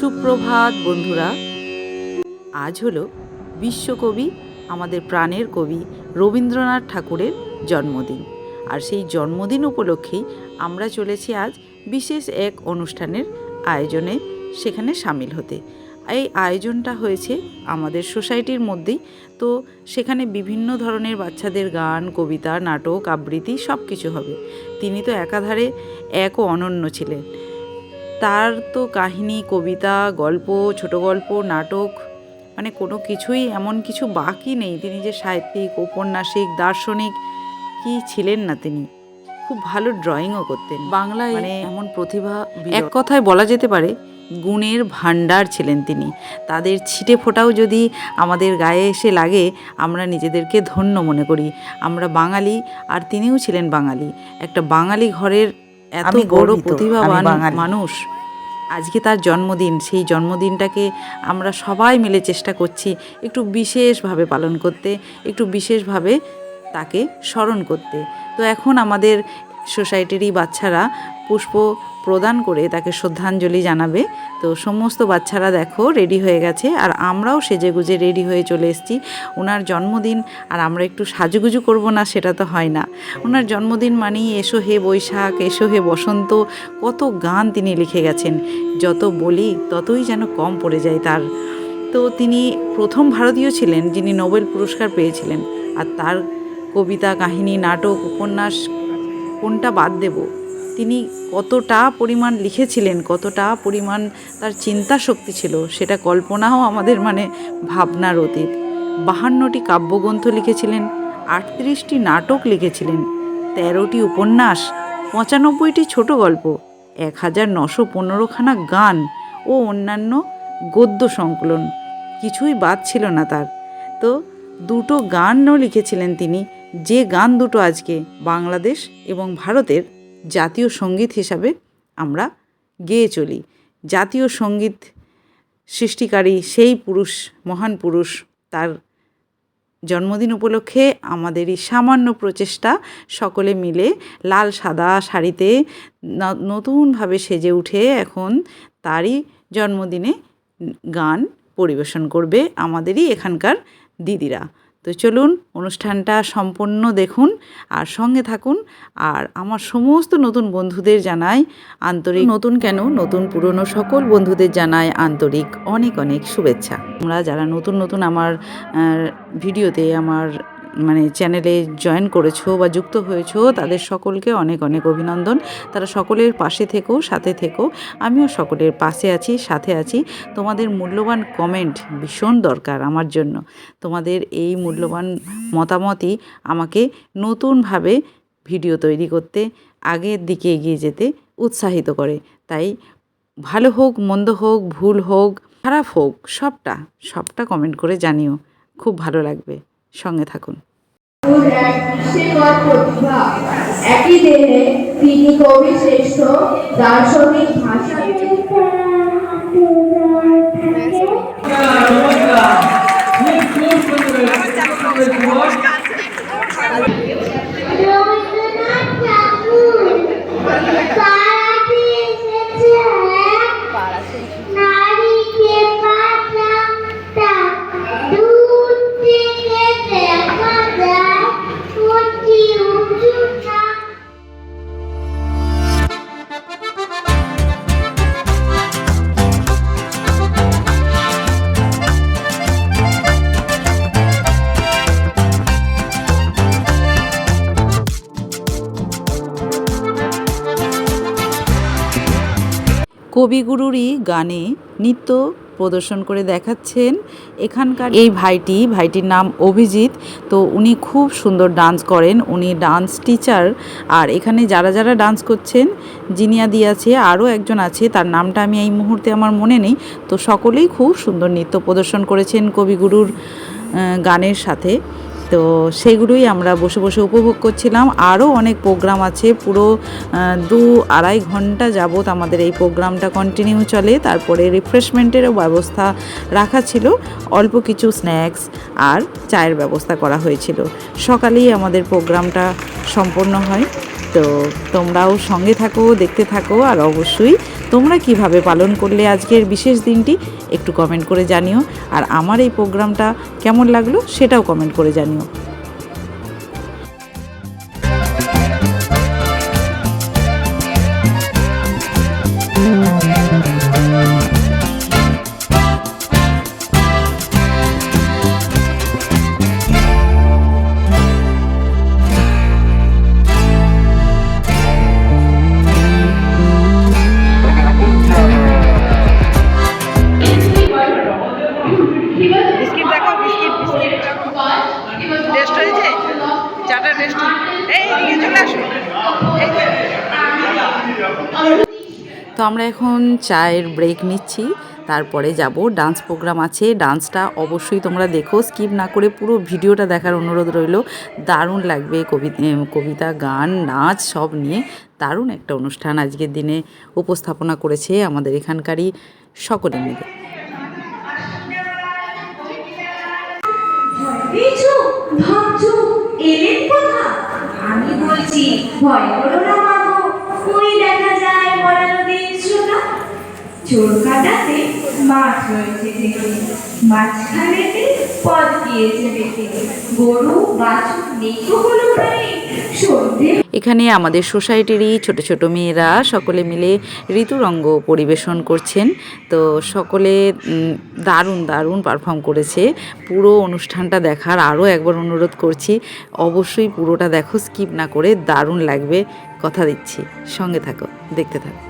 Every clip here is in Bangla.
সুপ্রভাত, বন্ধুরা। আজ হলো বিশ্বকবি, আমাদের প্রাণের কবি রবীন্দ্রনাথ ঠাকুরের জন্মদিন। আর সেই জন্মদিন উপলক্ষেই আমরা চলেছি আজ বিশেষ এক অনুষ্ঠানের আয়োজনে সেখানে সামিল হতে। এই আয়োজনটা হয়েছে আমাদের সোসাইটির মধ্যেই। তো সেখানে বিভিন্ন ধরনের বাচ্চাদের গান, কবিতা, নাটক, আবৃত্তি সব কিছু হবে। তিনি তো একাধারে এক ও অনন্য ছিলেন। তার তো কাহিনী কবিতা গল্প ছোট গল্প নাটক মানে কোনো কিছুই এমন কিছু বাকি নেই। তিনি যে সাহিত্যিক ঔপন্যাসিক দার্শনিক কি ছিলেন না তিনি? খুব ভালো ড্রয়িংও করতেন। বাংলায় মানে এমন প্রতিভা এক কথায় বলা যেতে পারে গুণের ভাণ্ডার ছিলেন তিনি। তাদের ছিটে ফোটাও যদি আমাদের গায়ে এসে লাগে আমরা নিজেদেরকে ধন্য মনে করি। আমরা বাঙালি আর তিনিও ছিলেন বাঙালি। একটা বাঙালি ঘরের এত বড় প্রতিভাবান মানুষ। আজকে তার জন্মদিন সেই জন্মদিনটাকে আমরা সবাই মিলে চেষ্টা করছি একটু বিশেষভাবে পালন করতে একটু বিশেষভাবে তাকে স্মরণ করতে। তো এখন আমাদের সোসাইটিরই বাচ্চারা পুষ্প প্রদান করে তাকে শ্রদ্ধাঞ্জলি জানাবে। তো সমস্ত বাচ্চারা দেখো রেডি হয়ে গেছে আর আমরাও সেজে গুজে রেডি হয়ে চলে এসেছি। ওনার জন্মদিন আর আমরা একটু সাজুগুজু করব না সেটা তো হয় না। ওনার জন্মদিন মানেই এসো হে বৈশাখ, এসো হে বসন্ত, কত গান তিনি লিখে গেছেন। যত বলি ততই যেন কম পড়ে যায় তার। তো তিনি প্রথম ভারতীয় ছিলেন যিনি নোবেল পুরস্কার পেয়েছিলেন। আর তার কবিতা, কাহিনী, নাটক, উপন্যাস কোনটা বাদ দেব? তিনি কতটা পরিমাণ লিখেছিলেন, কতটা পরিমাণ তার চিন্তা শক্তি ছিল, সেটা কল্পনাও আমাদের মানে ভাবনার অতীত। বাহান্নটি কাব্যগ্রন্থ লিখেছিলেন, আটত্রিশটি নাটক লিখেছিলেন, তেরোটি উপন্যাস, পঁচানব্বইটি ছোট গল্প, এক হাজার নশো পনেরোখানা গান ও অন্যান্য গদ্য সংকলন। কিছুই বাদ ছিল না তার। তো দুটো গানও লিখেছিলেন তিনি যে গান দুটো আজকে বাংলাদেশ এবং ভারতের জাতীয় সংগীত হিসাবে আমরা গেয়ে চলি। জাতীয় সংগীত সৃষ্টিকারী সেই পুরুষ, মহান পুরুষ, তার জন্মদিন উপলক্ষে আমাদের এই সামান্য প্রচেষ্টা সকলে মিলে লাল, সাদা শাড়িতে নতুনভাবে সেজে উঠে এখন তারই জন্মদিনে গান পরিবেশন করবে আমাদেরই এখানকার দিদিরা। তো চলুন অনুষ্ঠানটা সম্পূর্ণ দেখুন আর সঙ্গে থাকুন আর আমার সমস্ত নতুন বন্ধুদের জানাই আন্তরিক নতুন কেন নতুন পুরনো সকল বন্ধুদের জানাই আন্তরিক অনেক অনেক শুভেচ্ছা। তোমরা যারা নতুন নতুন আমার ভিডিওতে আমার মানে চ্যানেলে জয়েন করেছ বা যুক্ত হয়েছো, তাদের সকলকে অনেক অনেক অভিনন্দন। তারা সকলের পাশে থেকো, সাথে থেকো। আমিও সকলের পাশে আছি, সাথে আছি। তোমাদের মূল্যবান কমেন্ট ভীষণ দরকার আমার জন্য। তোমাদের এই মূল্যবান মতামতই আমাকে নতুনভাবে ভিডিও তৈরি করতে, আগের দিকে এগিয়ে যেতে উৎসাহিত করে। তাই ভালো হোক, মন্দ হোক, ভুল হোক, খারাপ হোক, সবটা সবটা কমেন্ট করে জানিও। খুব ভালো লাগবে। সঙ্গে থাকুন। একই দেহে তিনি কবি শ্রেষ্ঠ দার্শনিক ভাষাবিদ কবিগুরুরই গানে নৃত্য প্রদর্শন করে দেখাচ্ছেন এখানকার এই ভাইটি। ভাইটির নাম অভিজিৎ। তো উনি খুব সুন্দর ডান্স করেন। উনি ডান্স টিচার। আর এখানে যারা যারা ডান্স করছেন জিনিয়া দি আছে, আরও একজন আছে, তার নামটা আমি এই মুহূর্তে আমার মনে নেই। তো সকলেই খুব সুন্দর নৃত্য প্রদর্শন করেছেন কবিগুরুর গানের সাথে। তো সেগুলোই আমরা বসে বসে উপভোগ করছিলাম। আরও অনেক প্রোগ্রাম আছে, পুরো দু আড়াই ঘণ্টা যাবত আমাদের এই প্রোগ্রামটা কন্টিনিউ চলে। তারপরে রিফ্রেশমেন্টেরও ব্যবস্থা রাখা ছিল। অল্প কিছু স্ন্যাক্স আর চায়ের ব্যবস্থা করা হয়েছিল। সকালেই আমাদের প্রোগ্রামটা সম্পন্ন হয়। তো তোমরাও সঙ্গে থাকো, দেখতে থাকো, আর অবশ্যই তোমরা কীভাবে পালন করলে আজকের বিশেষ দিনটি একটু কমেন্ট করে জানিও। আর আমার এই প্রোগ্রামটা কেমন লাগল সেটাও কমেন্ট করে জানিও। তো আমরা এখন চায়ের ব্রেক নিচ্ছি, তারপরে যাব। ডান্স প্রোগ্রাম আছে ডান্সটা অবশ্যই তোমরা দেখো। স্কিপ না করে পুরো ভিডিওটা দেখার অনুরোধ রইল। দারুণ লাগবে কবিতা কবিতা, গান, নাচ সব নিয়ে। দারুণ একটা অনুষ্ঠান আজকের দিনে উপস্থাপনা করেছে আমাদের এখানকারই সকলে মিলে। আমি বলছি ভয় করো না দেখা চোর কাটাতে মাছ রয়েছে বেঁকে গরু, বাছুর হলো এখানে আমাদের সোসাইটিরই ছোট ছোট মেয়েরা সকলে মিলে ঋতুরঙ্গ পরিবেশন করছেন। তো সকলে দারুণ দারুণ পারফর্ম করেছে। পুরো অনুষ্ঠানটা দেখার আরও একবার অনুরোধ করছি, অবশ্যই পুরোটা দেখো স্কিপ না করে দারুণ লাগবে। কথা দিচ্ছি। সঙ্গে থাকো, দেখতে থাকো।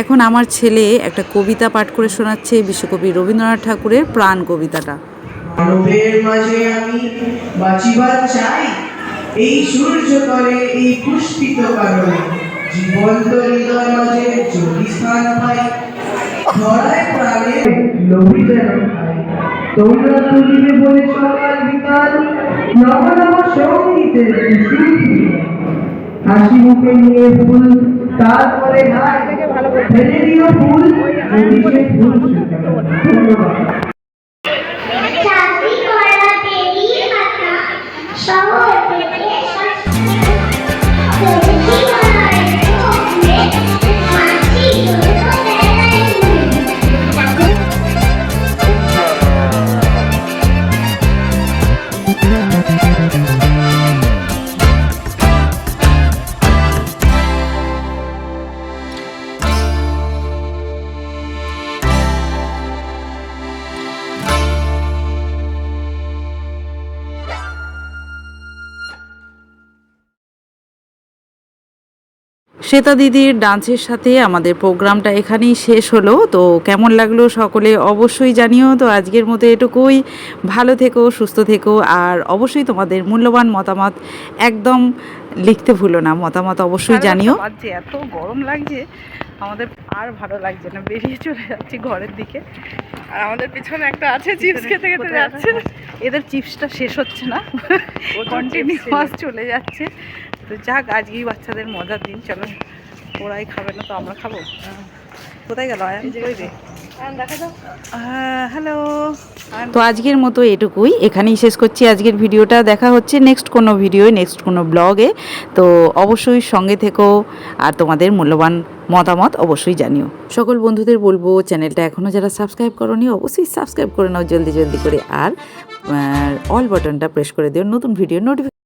এখন আমার ছেলে একটা কবিতা পাঠ করে শোনাচ্ছে, বিশ্বকবি রবীন্দ্রনাথ ঠাকুরের প্রাণ কবিতাটা। হাসি মুখে নিয়ে তারপরে হাই ফেলে দিও ফুল যদি সে ফুল শুকায়। শ্বেতা দিদির ডান্সের সাথে আমাদের প্রোগ্রামটা এখানেই শেষ হলো। তো কেমন লাগল সকলে অবশ্যই জানিও। তো আজকের মতো এটুকুই। ভালো থেকো সুস্থ থেকো। আর অবশ্যই তোমাদের মূল্যবান মতামত একদম লিখতে ভুলো না। মতামত অবশ্যই জানিও। বাজছে এত গরম লাগছে আমাদের আর ভালো লাগছে না। বেরিয়ে চলে যাচ্ছি ঘরের দিকে। আর আমাদের পিছনে একটা আছে চিপস খেতে খেতে যাচ্ছে। এদের চিপসটা শেষ হচ্ছে না। কন্টিনিউয়াস চলে যাচ্ছে। তো যাক আজকেই বাচ্চাদের মজার দিন চলো। ওরাই খাবে না তো আমরা খাব? কোথায় গেল আয়ান? কই রে হ্যালো তো আজকের মতো এটুকুই। এখানেই শেষ করছি আজকের ভিডিওটা। দেখা হচ্ছে নেক্সট কোনো ভিডিও নেক্সট কোনো ব্লগে তো অবশ্যই সঙ্গে থেকো। আর তোমাদের মূল্যবান মতামত অবশ্যই জানিও। সকল বন্ধুদের বলব চ্যানেলটা এখনও যারা সাবস্ক্রাইব করোনি অবশ্যই সাবস্ক্রাইব করে নাও জলদি জলদি করে। আর অল বাটনটা প্রেস করে দিও। নতুন ভিডিও নোটিফিকেশন